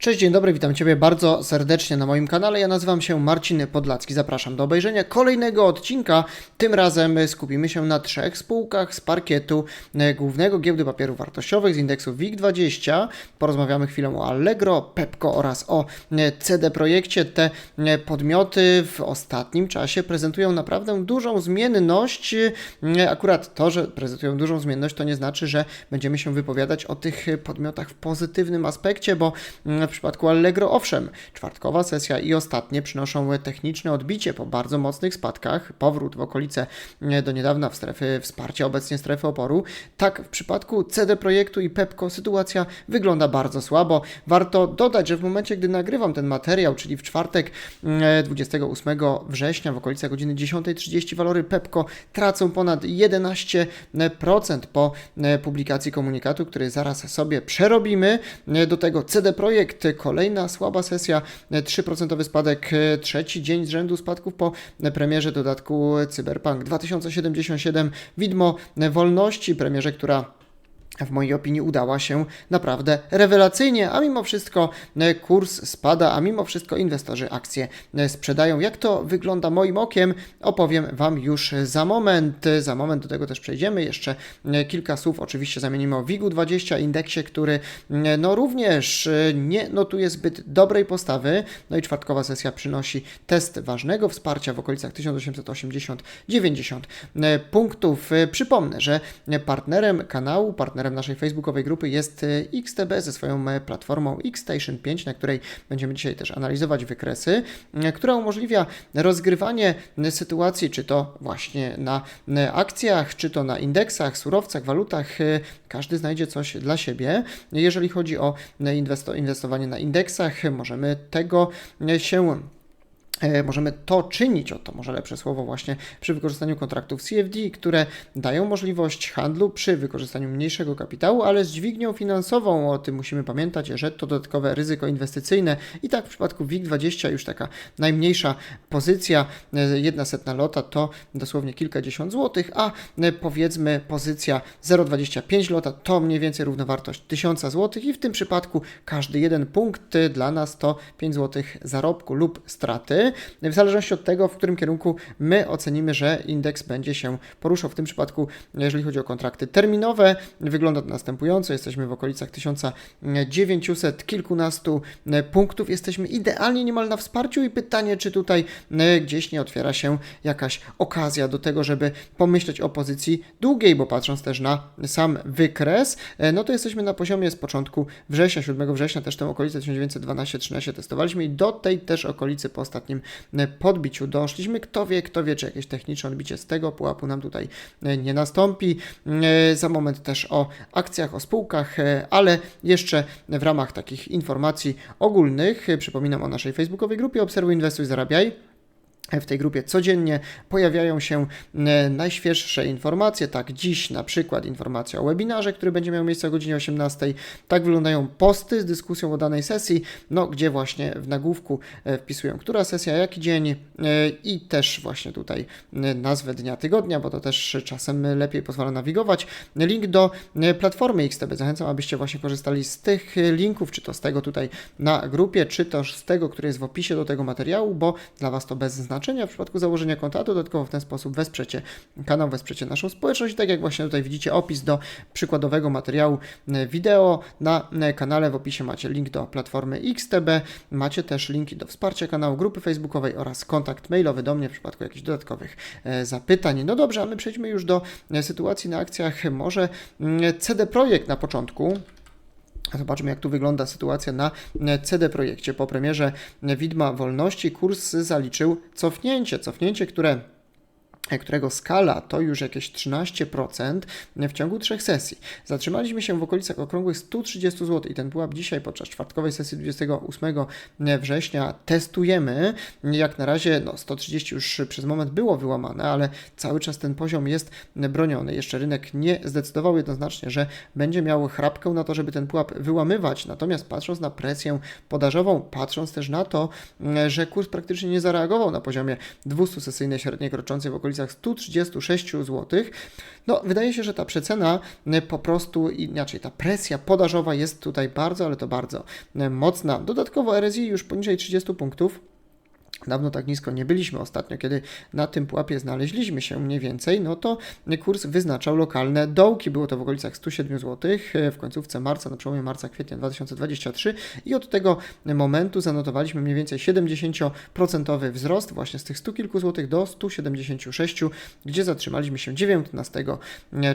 Cześć, dzień dobry, witam Ciebie bardzo serdecznie na moim kanale. Ja nazywam się Marcin Podlacki. Zapraszam do obejrzenia kolejnego odcinka. Tym razem skupimy się na trzech spółkach z parkietu e, głównego giełdy papierów wartościowych z indeksu WIG20. Porozmawiamy chwilę o Allegro, Pepco oraz o e, CD Projekcie. Te e, podmioty w ostatnim czasie prezentują naprawdę dużą zmienność. Akurat to, że prezentują dużą zmienność, to nie znaczy, że będziemy się wypowiadać o tych podmiotach w pozytywnym aspekcie, bo w przypadku Allegro owszem, czwartkowa sesja i ostatnie przynoszą techniczne odbicie po bardzo mocnych spadkach, powrót w okolice e, do niedawna w strefy wsparcia, obecnie strefy oporu. Tak w przypadku CD Projektu i Pepco sytuacja wygląda bardzo słabo. Warto dodać, że w momencie, gdy nagrywam ten materiał, czyli w czwartek e, 28 września w okolicach godziny 10.30 walory Pepco tracą ponad 11% po e, publikacji komunikatu, który zaraz sobie przerobimy. E, Do tego CD Projekt, kolejna słaba sesja, e, 3% spadek, e, trzeci dzień z rzędu spadków po premierze dodatku Cyberpunk 2077, widmo wolności, premierze, która w mojej opinii udała się naprawdę rewelacyjnie, a mimo wszystko e, kurs spada, a mimo wszystko inwestorzy akcje e, sprzedają. Jak to wygląda moim okiem, opowiem Wam już za moment. Za moment do tego też przejdziemy. Jeszcze e, kilka słów oczywiście zamienimy o WIG-20, indeksie, który e, no również e, nie notuje zbyt dobrej postawy. No i czwartkowa sesja przynosi test ważnego wsparcia w okolicach 1880-90 e, punktów. E, Przypomnę, że partnerem kanału, partnerem naszej facebookowej grupy jest e, XTB ze swoją e, platformą Xstation 5, na której będziemy dzisiaj też analizować wykresy, e, która umożliwia rozgrywanie sytuacji, czy to właśnie na akcjach, czy to na indeksach, surowcach, walutach. Każdy znajdzie coś dla siebie. Jeżeli chodzi o inwesto- inwestowanie na indeksach, możemy tego się Możemy to czynić, oto może lepsze słowo, właśnie przy wykorzystaniu kontraktów CFD, które dają możliwość handlu przy wykorzystaniu mniejszego kapitału, ale z dźwignią finansową. O tym musimy pamiętać, że to dodatkowe ryzyko inwestycyjne. I tak w przypadku WIG20 już taka najmniejsza pozycja, e, jedna setna lota to dosłownie kilkadziesiąt złotych, a e, powiedzmy pozycja 0,25 lota to mniej więcej równowartość 1000 złotych i w tym przypadku każdy jeden punkt e, dla nas to 5 złotych zarobku lub straty w zależności od tego, w którym kierunku my ocenimy, że indeks będzie się poruszał. W tym przypadku, jeżeli chodzi o kontrakty terminowe, wygląda to następująco. Jesteśmy w okolicach 1900 kilkunastu punktów. Jesteśmy idealnie niemal na wsparciu i pytanie, czy tutaj e, gdzieś nie otwiera się jakaś okazja do tego, żeby pomyśleć o pozycji długiej, bo patrząc też na sam wykres, e, no to jesteśmy na poziomie z początku września, 7 września, też tę okolicę 1912-13 testowaliśmy i do tej też okolicy po ostatnim e, podbiciu doszliśmy. Kto wie, kto wie, czy jakieś techniczne odbicie z tego pułapu nam tutaj e, nie nastąpi. E, Za moment też o akcjach, o spółkach, ale jeszcze w ramach takich informacji ogólnych przypominam o naszej facebookowej grupie Obserwuj, Inwestuj, Zarabiaj. W tej grupie codziennie pojawiają się e, najświeższe informacje. Tak, dziś na przykład informacja o webinarze, który będzie miał miejsce o godzinie 18. Tak wyglądają posty z dyskusją o danej sesji, no, gdzie właśnie w nagłówku e, wpisują, która sesja, jaki dzień e, i też właśnie tutaj nazwę dnia tygodnia, bo to też czasem lepiej pozwala nawigować. Link do platformy XTB. Zachęcam, abyście właśnie korzystali z tych linków, czy to z tego tutaj na grupie, czy też z tego, który jest w opisie do tego materiału, bo dla Was to bez znaczenia w przypadku założenia konta. Dodatkowo w ten sposób wesprzecie kanał, wesprzecie naszą społeczność. Tak jak właśnie tutaj widzicie, opis do przykładowego materiału e, wideo na e, kanale. W opisie macie link do platformy XTB. Macie też linki do wsparcia kanału, grupy facebookowej oraz kontakt mailowy do mnie w przypadku jakichś dodatkowych e, zapytań. No dobrze, a my przejdźmy już do sytuacji na akcjach. Może mm, CD Projekt na początku. Zobaczmy, jak tu wygląda sytuacja na CD Projekcie. Po premierze Widma Wolności kurs zaliczył cofnięcie. Cofnięcie, które którego skala to już jakieś 13% w ciągu trzech sesji. Zatrzymaliśmy się w okolicach okrągłych 130 zł i ten pułap dzisiaj podczas czwartkowej sesji 28 września testujemy. Jak na razie no 130 już przez moment było wyłamane, ale cały czas ten poziom jest broniony. Jeszcze rynek nie zdecydował jednoznacznie, że będzie miał chrapkę na to, żeby ten pułap wyłamywać. Natomiast patrząc na presję podażową, patrząc też na to, że kurs praktycznie nie zareagował na poziomie 200 sesyjnej średniej kroczącej w okolicach okolicach 136 zł. No, wydaje się, że ta przecena e, po prostu inaczej, ta presja podażowa jest tutaj bardzo, ale to bardzo e, mocna. Dodatkowo RSI już poniżej 30 punktów. Dawno tak nisko nie byliśmy ostatnio, kiedy na tym pułapie znaleźliśmy się mniej więcej, no to kurs wyznaczał lokalne dołki. Było to w okolicach 107 zł w końcówce marca, na przełomie marca-kwietnia 2023 i od tego momentu zanotowaliśmy mniej więcej 70% wzrost właśnie z tych 100 kilku złotych do 176, gdzie zatrzymaliśmy się 19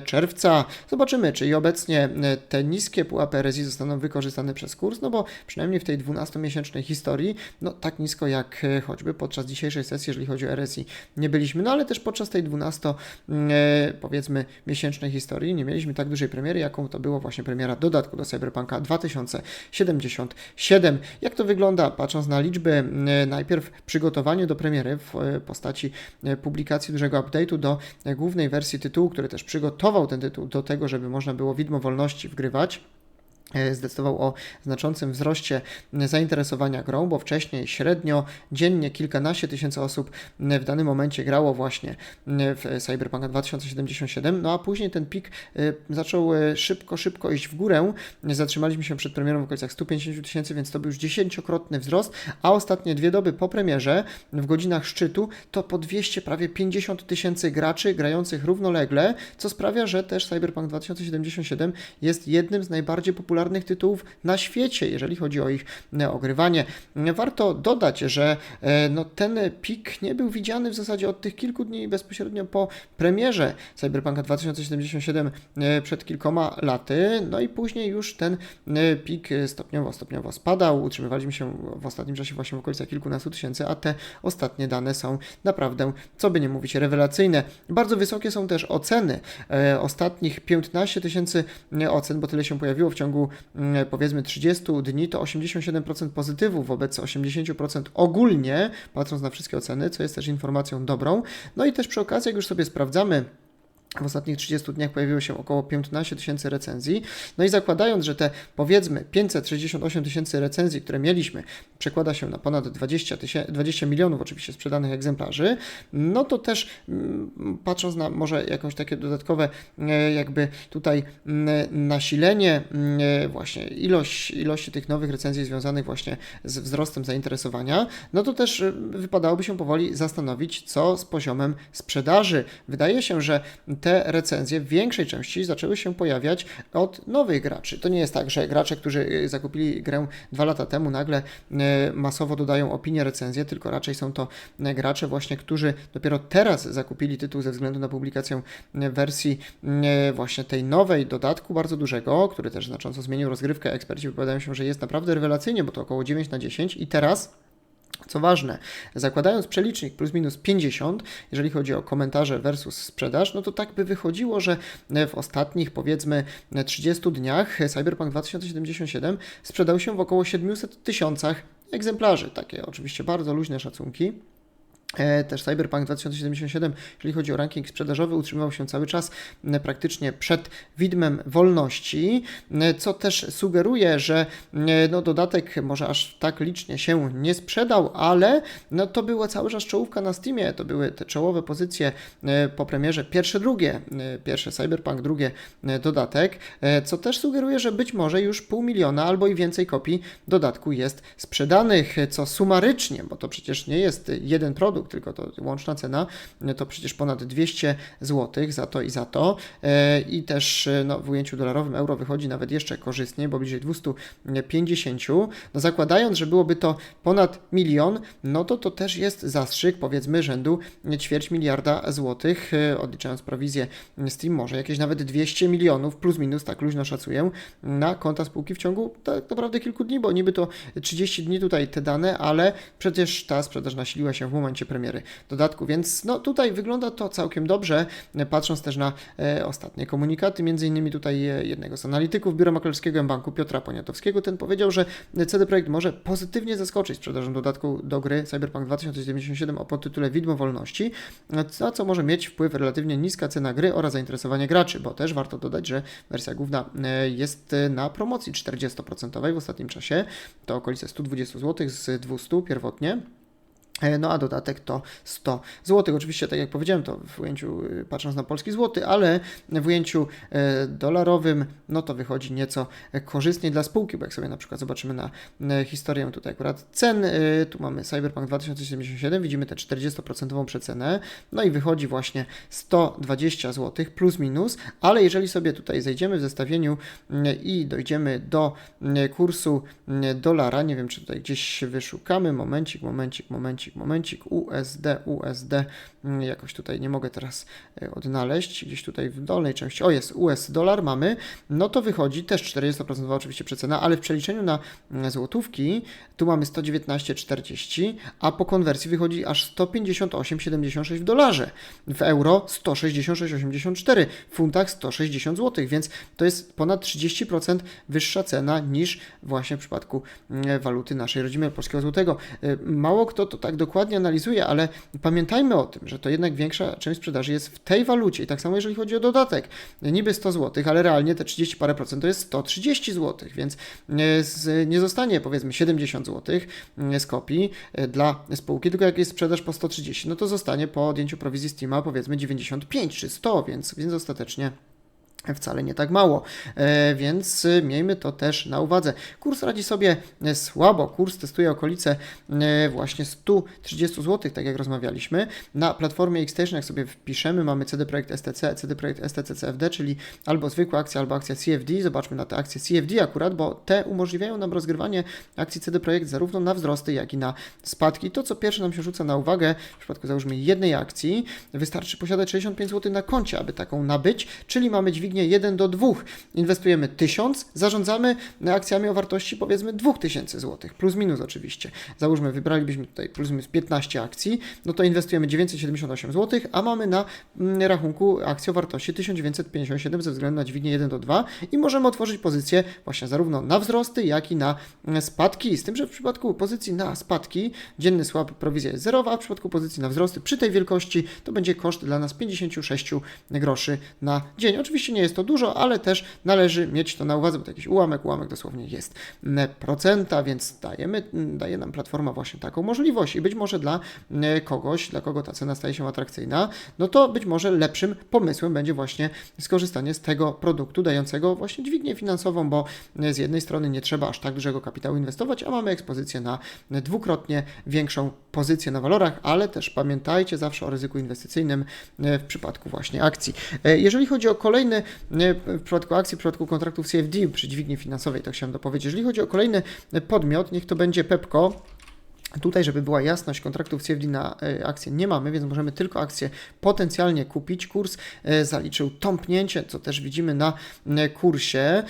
czerwca. Zobaczymy, czy i obecnie te niskie pułapy RSI zostaną wykorzystane przez kurs, no bo przynajmniej w tej 12-miesięcznej historii, no tak nisko jak choćby podczas dzisiejszej sesji, jeżeli chodzi o RSI, nie byliśmy, no ale też podczas tej 12 mm, e, powiedzmy miesięcznej historii nie mieliśmy tak dużej premiery, jaką to było właśnie premiera dodatku do Cyberpunka 2077. Jak to wygląda, patrząc na liczby, mm, najpierw przygotowanie do premiery w e, postaci e, publikacji dużego update'u do głównej wersji tytułu, który też przygotował ten tytuł do tego, żeby można było widmo wolności wgrywać. E, zdecydował o znaczącym wzroście zainteresowania grą, bo wcześniej średnio dziennie kilkanaście tysięcy osób w danym momencie grało właśnie w Cyberpunk 2077, no a później ten pik e, zaczął e, szybko, szybko iść w górę. Zatrzymaliśmy się przed premierą w okolicach 150 tysięcy, więc to był już dziesięciokrotny wzrost, a ostatnie dwie doby po premierze w godzinach szczytu to po 200, prawie 50 tysięcy graczy grających równolegle, co sprawia, że też Cyberpunk 2077 jest jednym z najbardziej popularnych popularnych tytułów na świecie, jeżeli chodzi o ich e, ogrywanie. Warto dodać, że e, no, ten pik nie był widziany w zasadzie od tych kilku dni bezpośrednio po premierze Cyberpunka 2077 e, przed kilkoma laty, no i później już ten pik stopniowo, stopniowo spadał, utrzymywaliśmy się w ostatnim czasie właśnie w okolicach kilkunastu tysięcy, a te ostatnie dane są naprawdę, co by nie mówić, rewelacyjne. Bardzo wysokie są też oceny ostatnich 15 tysięcy ocen, bo tyle się pojawiło w ciągu powiedzmy 30 dni, to 87% pozytywów wobec 80% ogólnie, patrząc na wszystkie oceny, co jest też informacją dobrą. No i też przy okazji, jak już sobie sprawdzamy, w ostatnich 30 dniach pojawiło się około 15 tysięcy recenzji. No i zakładając, że te powiedzmy 568 tysięcy recenzji, które mieliśmy, przekłada się na ponad 20, 20 milionów oczywiście sprzedanych egzemplarzy, no to też mm, patrząc na może jakąś takie dodatkowe e, jakby tutaj mm, nasilenie mm, właśnie ilość, ilości tych nowych recenzji związanych właśnie z wzrostem zainteresowania, no to też e, wypadałoby się powoli zastanowić, co z poziomem sprzedaży. Wydaje się, że te recenzje w większej części zaczęły się pojawiać od nowych graczy. To nie jest tak, że gracze, którzy y, zakupili grę dwa lata temu, nagle y, masowo dodają opinie, recenzje, tylko raczej są to y, gracze właśnie, którzy dopiero teraz zakupili tytuł ze względu na publikację wersji właśnie tej nowej dodatku bardzo dużego, który też znacząco zmienił rozgrywkę. Eksperci wypowiadają się, że jest naprawdę rewelacyjnie, bo to około 9 na 10 i teraz co ważne, zakładając przelicznik plus minus 50, jeżeli chodzi o komentarze versus sprzedaż, no to tak by wychodziło, że w ostatnich powiedzmy 30 dniach Cyberpunk 2077 sprzedał się w około 700 tysiącach egzemplarzy. Takie oczywiście bardzo luźne szacunki. E, też Cyberpunk 2077, jeżeli chodzi o ranking sprzedażowy, utrzymywał się cały czas praktycznie przed widmem wolności, co też sugeruje, że no, dodatek może aż tak licznie się nie sprzedał, ale no, to była cały czas czołówka na Steamie, to były te czołowe pozycje po premierze, pierwsze, drugie, pierwsze Cyberpunk, drugie dodatek, co też sugeruje, że być może już pół miliona albo i więcej kopii dodatku jest sprzedanych, co sumarycznie, bo to przecież nie jest jeden produkt, tylko to łączna cena to przecież ponad 200 zł za to i za to. E, I też e, no, w ujęciu dolarowym euro wychodzi nawet jeszcze korzystnie, bo bliżej 250. No, zakładając, że byłoby to ponad milion, no to to też jest zastrzyk, powiedzmy, rzędu ćwierć miliarda złotych, e, odliczając prowizję Steam, może jakieś nawet 200 milionów, plus minus, tak luźno szacuję, na konta spółki w ciągu tak naprawdę kilku dni, bo niby to 30 dni tutaj te dane, ale przecież ta sprzedaż nasiliła się w momencie premiery dodatku, więc no tutaj wygląda to całkiem dobrze, patrząc też na e, ostatnie komunikaty, między innymi tutaj e, jednego z analityków Biura Maklerskiego Banku Piotra Poniatowskiego, ten powiedział, że CD Projekt może pozytywnie zaskoczyć sprzedażą dodatku do gry Cyberpunk 2077 o podtytule Widmo Wolności, na co może mieć wpływ relatywnie niska cena gry oraz zainteresowanie graczy, bo też warto dodać, że wersja główna e, jest na promocji 40% w ostatnim czasie, to okolice 120 zł z 200 pierwotnie. E, No a dodatek to 100 zł. Oczywiście, tak jak powiedziałem, to w ujęciu y, patrząc na polski złoty, ale w ujęciu e, dolarowym, no to wychodzi nieco e, korzystniej dla spółki, bo jak sobie na przykład zobaczymy na historię tutaj akurat cen, tu mamy Cyberpunk 2077, widzimy tę 40% przecenę, no i wychodzi właśnie 120 zł plus minus, ale jeżeli sobie tutaj zejdziemy w zestawieniu mm, i dojdziemy do mm, kursu mm, dolara, nie wiem czy tutaj gdzieś wyszukamy, momencik, momencik, momencik, momencik, USD, USD, mm, jakoś tutaj nie mogę teraz e, odnaleźć, gdzieś tutaj w dolnej części, o jest US dolar mamy, no to wychodzi też 40% oczywiście przecena, ale w przeliczeniu na mm, złotówki tu mamy 119,40, a po konwersji wychodzi aż 158,76 w dolarze, w euro 166,84, w funtach 160 zł, więc to jest ponad 30% wyższa cena niż właśnie w przypadku mm, waluty naszej rodzimej polskiego złotego. Y, Mało kto to tak dokładnie analizuje, ale pamiętajmy o tym, że to jednak większa część sprzedaży jest w tej walucie i tak samo jeżeli chodzi o dodatek. Niby 100 zł, ale realnie te 30 parę procent to jest 130 zł, więc z, nie zostanie powiedzmy 70 zł z kopii y, dla spółki, tylko jak jest sprzedaż po 130, no to zostanie po odjęciu prowizji Steama powiedzmy 95 czy 100, więc, więc ostatecznie wcale nie tak mało, e, więc e, miejmy to też na uwadze. Kurs radzi sobie e, słabo, kurs testuje okolice e, właśnie 130 zł, tak jak rozmawialiśmy. Na platformie Xstation, jak sobie wpiszemy, mamy CD Projekt STC, CD Projekt STC CFD, czyli albo zwykła akcja, albo akcja CFD. Zobaczmy na te akcje CFD akurat, bo te umożliwiają nam rozgrywanie akcji CD Projekt zarówno na wzrosty, jak i na spadki. To, co pierwsze nam się rzuca na uwagę, w przypadku załóżmy jednej akcji, wystarczy posiadać 65 zł na koncie, aby taką nabyć, czyli mamy dźwignię 1 do 2. Inwestujemy 1000, zarządzamy akcjami o wartości powiedzmy 2000 zł, plus minus oczywiście. Załóżmy, wybralibyśmy tutaj plus minus 15 akcji, no to inwestujemy 978 zł, a mamy na mm, rachunku akcję o wartości 1957 ze względu na dźwignię 1 do 2 i możemy otworzyć pozycję właśnie zarówno na wzrosty, jak i na mm, spadki. Z tym, że w przypadku pozycji na spadki dzienny słab prowizja jest zerowa, a w przypadku pozycji na wzrosty przy tej wielkości to będzie koszt dla nas 56 groszy na dzień. Oczywiście nie jest to dużo, ale też należy mieć to na uwadze, bo to jakiś ułamek, ułamek dosłownie jest mm, procenta, więc dajemy, mm, daje nam platforma właśnie taką możliwość i być może dla mm, kogoś, dla kogo ta cena staje się atrakcyjna, no to być może lepszym pomysłem będzie właśnie skorzystanie z tego produktu dającego właśnie dźwignię finansową, bo z jednej strony nie trzeba aż tak dużego kapitału inwestować, a mamy ekspozycję na dwukrotnie większą pozycję na walorach, ale też pamiętajcie zawsze o ryzyku inwestycyjnym w przypadku właśnie akcji. E, Jeżeli chodzi o kolejny, w przypadku akcji, w przypadku kontraktów CFD przy dźwigni finansowej, to chciałem dopowiedzieć. Jeżeli chodzi o kolejny podmiot, niech to będzie Pepco, Tutaj, żeby była jasność, kontraktów CFD na e, akcje nie mamy, więc możemy tylko akcje potencjalnie kupić. Kurs e, zaliczył tąpnięcie, co też widzimy na e, kursie.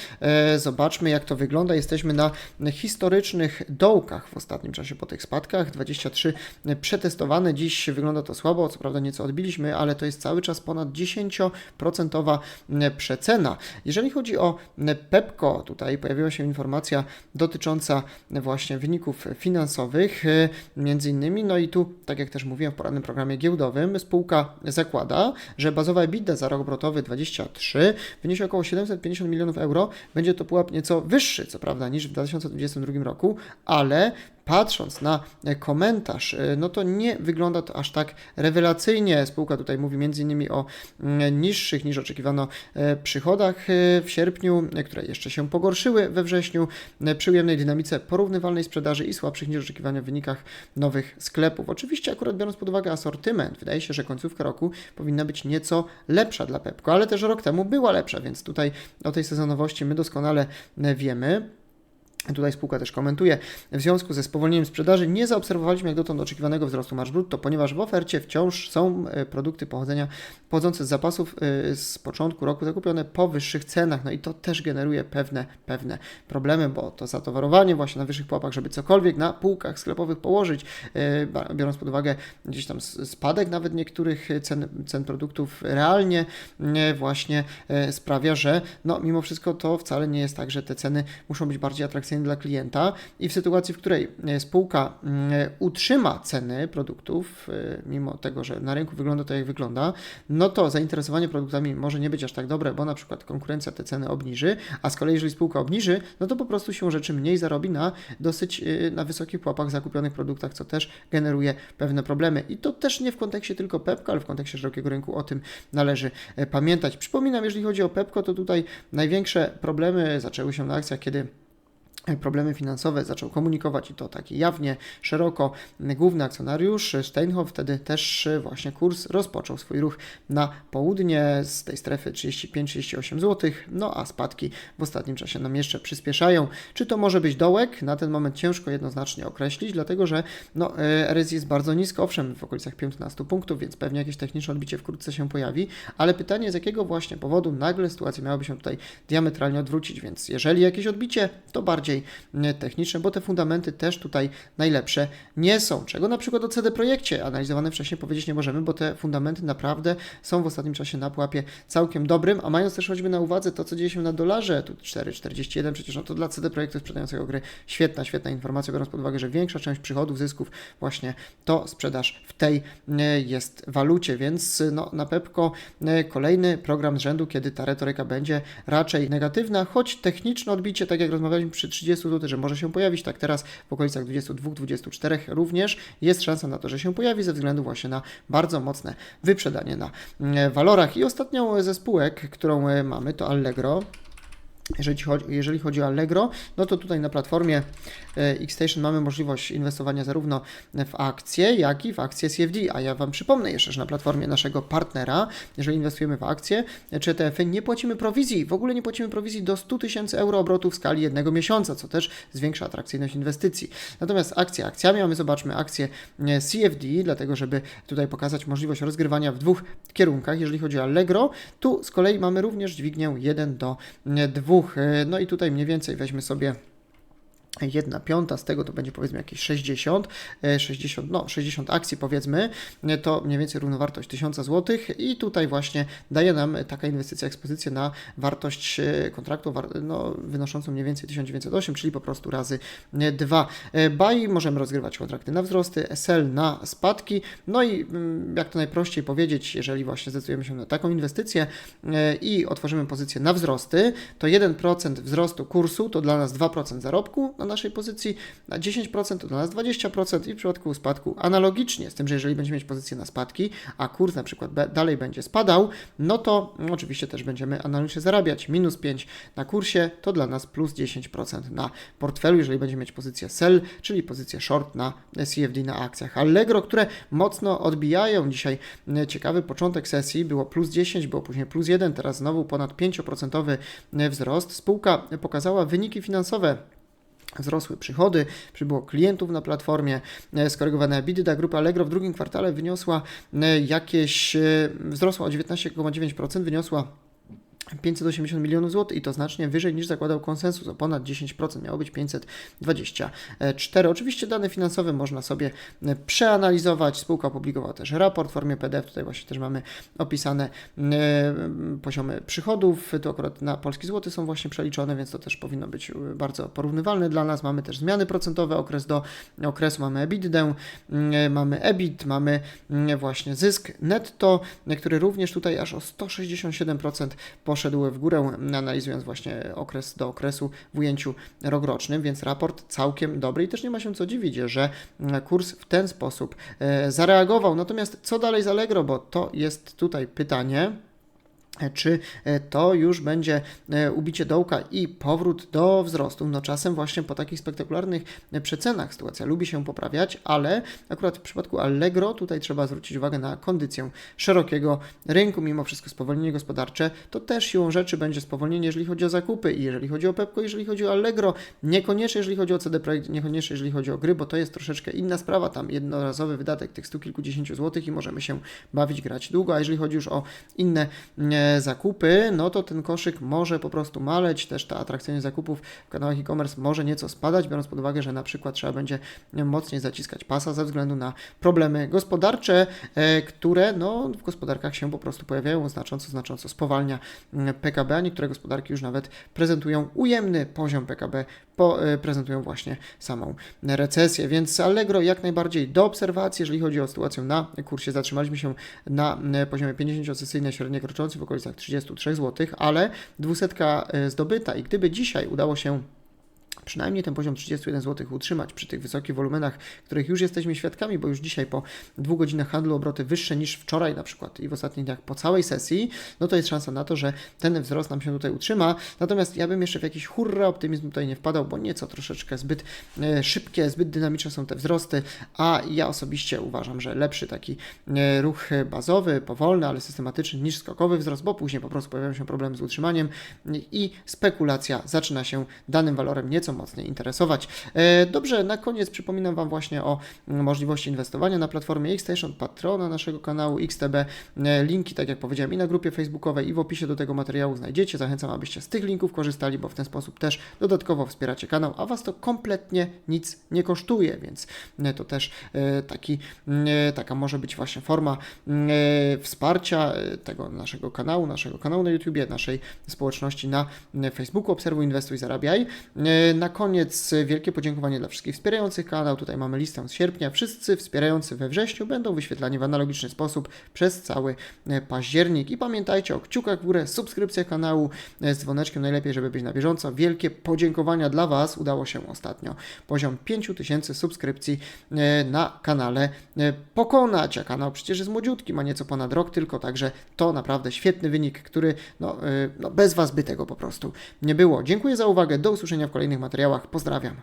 Zobaczmy, jak to wygląda. Jesteśmy na historycznych dołkach w ostatnim czasie po tych spadkach. 23 przetestowane. Dziś wygląda to słabo, co prawda nieco odbiliśmy, ale to jest cały czas ponad 10% przecena. Jeżeli chodzi o Pepco, tutaj pojawiła się informacja dotycząca właśnie wyników finansowych między innymi. No i tu, tak jak też mówiłem w poradnym programie giełdowym, spółka zakłada, że bazowa EBITDA za rok obrotowy 23 wyniesie około 750 milionów euro. Będzie to pułap nieco wyższy, co prawda, niż w 2022 roku, ale patrząc na komentarz, e, no to nie wygląda to aż tak rewelacyjnie. Spółka tutaj mówi m.in. o mm, niższych niż oczekiwano e, przychodach e, w sierpniu, e, które jeszcze się pogorszyły we wrześniu, e, przy ujemnej dynamice porównywalnej sprzedaży i słabszych niż oczekiwania wynikach nowych sklepów. Oczywiście akurat biorąc pod uwagę asortyment, wydaje się, że końcówka roku powinna być nieco lepsza dla Pepko, ale też rok temu była lepsza, więc tutaj o tej sezonowości my doskonale e, wiemy. Tutaj spółka też komentuje, w związku ze spowolnieniem sprzedaży nie zaobserwowaliśmy jak dotąd oczekiwanego wzrostu marż brutto, ponieważ w ofercie wciąż są e, produkty pochodzenia pochodzące z zapasów e, z początku roku zakupione po wyższych cenach, no i to też generuje pewne, pewne problemy, bo to zatowarowanie właśnie na wyższych pułapach, żeby cokolwiek na półkach sklepowych położyć, e, biorąc pod uwagę gdzieś tam spadek nawet niektórych cen, cen produktów realnie właśnie sprawia, że no mimo wszystko to wcale nie jest tak, że te ceny muszą być bardziej atrakcyjne atrakcyjny dla klienta i w sytuacji, w której e, spółka mm, utrzyma ceny produktów, e, mimo tego, że na rynku wygląda to jak wygląda, no to zainteresowanie produktami może nie być aż tak dobre, bo na przykład konkurencja te ceny obniży, a z kolei jeżeli spółka obniży, no to po prostu się rzeczy mniej zarobi na dosyć na wysokich pułapach zakupionych produktach, co też generuje pewne problemy. I to też nie w kontekście tylko Pepko, ale w kontekście szerokiego rynku o tym należy pamiętać. Przypominam, jeżeli chodzi o Pepko, to tutaj największe problemy zaczęły się na akcjach, kiedy problemy finansowe zaczął komunikować i to tak jawnie, szeroko. Główny akcjonariusz Steinhoff wtedy też właśnie kurs rozpoczął swój ruch na południe z tej strefy 35-38 zł, no a spadki w ostatnim czasie nam jeszcze przyspieszają. Czy to może być dołek? Na ten moment ciężko jednoznacznie określić, dlatego że no, RSI jest bardzo nisko, owszem w okolicach 15 punktów, więc pewnie jakieś techniczne odbicie wkrótce się pojawi, ale pytanie z jakiego właśnie powodu nagle sytuacja miałaby się tutaj diametralnie odwrócić, więc jeżeli jakieś odbicie, to bardziej bardziej techniczne, bo te fundamenty też tutaj najlepsze nie są. Czego na przykład o CD Projekcie analizowane wcześniej powiedzieć nie możemy, bo te fundamenty naprawdę są w ostatnim czasie na pułapie całkiem dobrym, a mając też choćby na uwadze to, co dzieje się na dolarze, tu 4,41 przecież, no to dla CD Projektu sprzedającego gry świetna, świetna informacja, biorąc pod uwagę, że większa część przychodów, zysków właśnie to sprzedaż w tej jest walucie, więc no, na Pepko kolejny program z rzędu, kiedy ta retoryka będzie raczej negatywna, choć techniczne odbicie, tak jak rozmawialiśmy przy 30 30 zł, że może się pojawić, tak teraz w okolicach 22-24 również jest szansa na to, że się pojawi ze względu właśnie na bardzo mocne wyprzedanie na mm, walorach. I ostatnią ze spółek, którą e, mamy to Allegro. Jeżeli chodzi, jeżeli chodzi o Allegro, no to tutaj na platformie e, Xstation mamy możliwość inwestowania zarówno w akcje, jak i w akcje CFD. A ja Wam przypomnę jeszcze, że na platformie naszego partnera, jeżeli inwestujemy w akcje czy ETF-y, nie płacimy prowizji. W ogóle nie płacimy prowizji do 100 tysięcy euro obrotu w skali jednego miesiąca, co też zwiększa atrakcyjność inwestycji. Natomiast akcje akcjami, a my zobaczmy akcje e, CFD, dlatego żeby tutaj pokazać możliwość rozgrywania w dwóch kierunkach. Jeżeli chodzi o Allegro, tu z kolei mamy również dźwignię 1 do 2 dwóch. E, no i tutaj mniej więcej weźmy sobie jedna piąta z tego to będzie powiedzmy jakieś 60, 60, e, no 60 akcji powiedzmy, e, to mniej więcej równowartość 1000 zł i tutaj właśnie daje nam taka inwestycja, ekspozycję na wartość e, kontraktu no, wynoszącą mniej więcej 1908, czyli po prostu razy 2. Buy możemy rozgrywać kontrakty na wzrosty, SL na spadki, no i mm, jak to najprościej powiedzieć, jeżeli właśnie zdecydujemy się na taką inwestycję i otworzymy pozycję na wzrosty, to 1% wzrostu kursu to dla nas 2% zarobku, na naszej pozycji na 10%, to dla nas 20% i w przypadku spadku analogicznie, z tym, że jeżeli będziemy mieć pozycję na spadki, a kurs na przykład dalej będzie spadał, no to oczywiście też będziemy analogicznie zarabiać. Minus 5 na kursie to dla nas plus 10% na portfelu, jeżeli będziemy mieć pozycję sell, czyli pozycję short na CFD na akcjach. Allegro, które mocno odbijają dzisiaj ciekawy początek sesji, było plus 10, było później plus 1, teraz znowu ponad 5% wzrost. Spółka pokazała wyniki finansowe Wzrosły przychody, przybyło klientów na platformie, e, skorygowana EBITDA. Grupa Allegro w drugim kwartale wyniosła e, jakieś, e, wzrosła o 19,9%, wyniosła 580 milionów złotych i to znacznie wyżej niż zakładał konsensus o ponad 10%, miało być 524. Oczywiście dane finansowe można sobie e, przeanalizować. Spółka opublikowała też raport w formie PDF. Tutaj właśnie też mamy opisane e, poziomy przychodów. Tu akurat na polski złoty są właśnie przeliczone, więc to też powinno być e, bardzo porównywalne dla nas. Mamy też zmiany procentowe, okres do okresu mamy EBITDA, mamy EBIT, mamy właśnie zysk netto, który również tutaj aż o 167% po poszedł w górę, analizując właśnie okres do okresu w ujęciu rokrocznym, więc raport całkiem dobry i też nie ma się co dziwić, że kurs w ten sposób e, zareagował. Natomiast co dalej z Allegro, bo to jest tutaj pytanie czy e, to już będzie e, ubicie dołka i powrót do wzrostu. No czasem właśnie po takich spektakularnych e, przecenach sytuacja lubi się poprawiać, ale akurat w przypadku Allegro tutaj trzeba zwrócić uwagę na kondycję szerokiego rynku. Mimo wszystko spowolnienie gospodarcze to też siłą rzeczy będzie spowolnienie, jeżeli chodzi o zakupy i jeżeli chodzi o Pepko, jeżeli chodzi o Allegro, niekoniecznie jeżeli chodzi o CD Projekt, niekoniecznie jeżeli chodzi o gry, bo to jest troszeczkę inna sprawa, tam jednorazowy wydatek tych stu kilkudziesięciu złotych i możemy się bawić, grać długo, a jeżeli chodzi już o inne zakupy, no to ten koszyk może po prostu maleć, też ta atrakcyjność zakupów w kanałach e-commerce może nieco spadać, biorąc pod uwagę, że na przykład trzeba będzie mocniej zaciskać pasa ze względu na problemy gospodarcze, e, które no, w gospodarkach się po prostu pojawiają, znacząco, znacząco spowalnia PKB, a niektóre gospodarki już nawet prezentują ujemny poziom PKB po, e, prezentują właśnie samą recesję. Więc Allegro jak najbardziej do obserwacji, jeżeli chodzi o sytuację na kursie. Zatrzymaliśmy się na e, poziomie 50-sesyjnej średniej kroczącej w okolicach 33 zł, ale dwusetka e, zdobyta i gdyby dzisiaj udało się przynajmniej ten poziom 31 zł utrzymać przy tych wysokich wolumenach, których już jesteśmy świadkami, bo już dzisiaj po dwóch godzinach handlu obroty wyższe niż wczoraj na przykład i w ostatnich dniach po całej sesji, no to jest szansa na to, że ten wzrost nam się tutaj utrzyma. Natomiast ja bym jeszcze w jakiś hurra optymizm tutaj nie wpadał, bo nieco troszeczkę zbyt e, szybkie, zbyt dynamiczne są te wzrosty, a ja osobiście uważam, że lepszy taki e, ruch bazowy, powolny, ale systematyczny niż skokowy wzrost, bo później po prostu pojawiają się problemy z utrzymaniem i spekulacja zaczyna się danym walorem nieco mocniej interesować. E, Dobrze, na koniec przypominam Wam właśnie o możliwości inwestowania na platformie Xstation, patrona naszego kanału XTB. E, Linki, tak jak powiedziałem, i na grupie facebookowej, i w opisie do tego materiału znajdziecie. Zachęcam, abyście z tych linków korzystali, bo w ten sposób też dodatkowo wspieracie kanał, a Was to kompletnie nic nie kosztuje, więc e, to też taki, taka może być właśnie forma wsparcia tego naszego kanału, naszego kanału na YouTubie, naszej społeczności na Facebooku. Obserwuj, inwestuj, zarabiaj. Na koniec e, wielkie podziękowanie dla wszystkich wspierających kanał. Tutaj mamy listę z sierpnia. Wszyscy wspierający we wrześniu będą wyświetlani w analogiczny sposób przez cały e, październik. I pamiętajcie o kciukach w górę, subskrypcjach kanału e, z dzwoneczkiem najlepiej, żeby być na bieżąco. Wielkie podziękowania dla Was. Udało się ostatnio poziom 5000 subskrypcji na kanale pokonać. A kanał przecież jest młodziutki, ma nieco ponad rok tylko, także to naprawdę świetny wynik, który no, no bez Was by tego po prostu nie było. Dziękuję za uwagę. Do usłyszenia w kolejnych materiałach. Pozdrawiam.